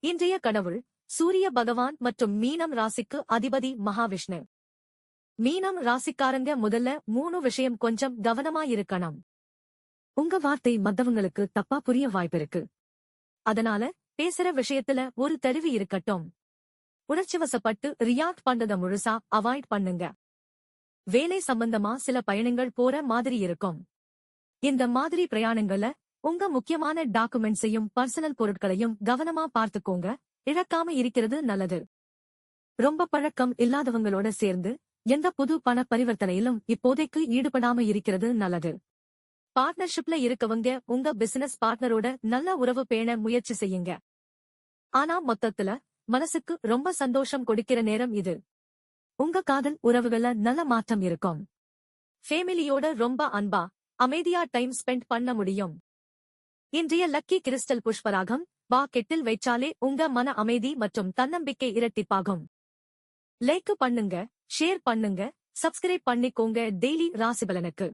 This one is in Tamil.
இன்றைய கடவுள் சூரிய பகவான் மற்றும் மீனம் ராசிக்கு அதிபதி மகாவிஷ்ணு. மீனம் ராசிக்காரங்க முதல்ல மூணு விஷயம் கொஞ்சம் கவனமாயிருக்கணும். உங்க வார்த்தை மத்தவங்களுக்கு தப்பா புரிய வாய்ப்பிருக்கு. அதனால பேசுற விஷயத்துல ஒரு தெளிவு இருக்கட்டும். உணர்ச்சிவசப்பட்டு ரியாக்ட் பண்றத முழுசா அவாய்ட் பண்ணுங்க. வேலை சம்பந்தமா சில பயணங்கள் போற மாதிரி இருக்கும். இந்த மாதிரி பிரயாணங்கள உங்க முக்கியமான டாக்குமெண்ட்ஸையும் பர்சனல் பொருட்களையும் கவனமா பார்த்துக்கோங்க. இழக்காம இருக்கிறது நல்லது. ரொம்ப பழக்கம் இல்லாதவங்களோட சேர்ந்து எந்த புது பண பரிவர்த்தனையிலும் இப்போதைக்கு ஈடுபடாம இருக்கிறது நல்லது. பார்ட்னர்ஷிப்ல இருக்கவங்க உங்க பிசினஸ் பார்ட்னரோட நல்ல உறவு பேண முயற்சி செய்யுங்க. ஆனா மொத்தத்துல மனசுக்கு ரொம்ப சந்தோஷம் கொடுக்கிற நேரம் இது. உங்க காதல் உறவுகள நல்ல மாற்றம் இருக்கும். ஃபேமிலியோட ரொம்ப அன்பா அமைதியா டைம் ஸ்பெண்ட் பண்ண முடியும். இன்றைய லக்கி கிறிஸ்டல் புஷ்பராகம் பாக்கெட்டில் கெட்டில் வைச்சாலே உங்க மன அமைதி மற்றும் தன்னம்பிக்கை இரட்டிப்பாகும். லைக் பண்ணுங்க ஷேர் பண்ணுங்க சப்ஸ்கிரைப் பண்ணிக்கோங்க டெய்லி ராசிபலனுக்கு.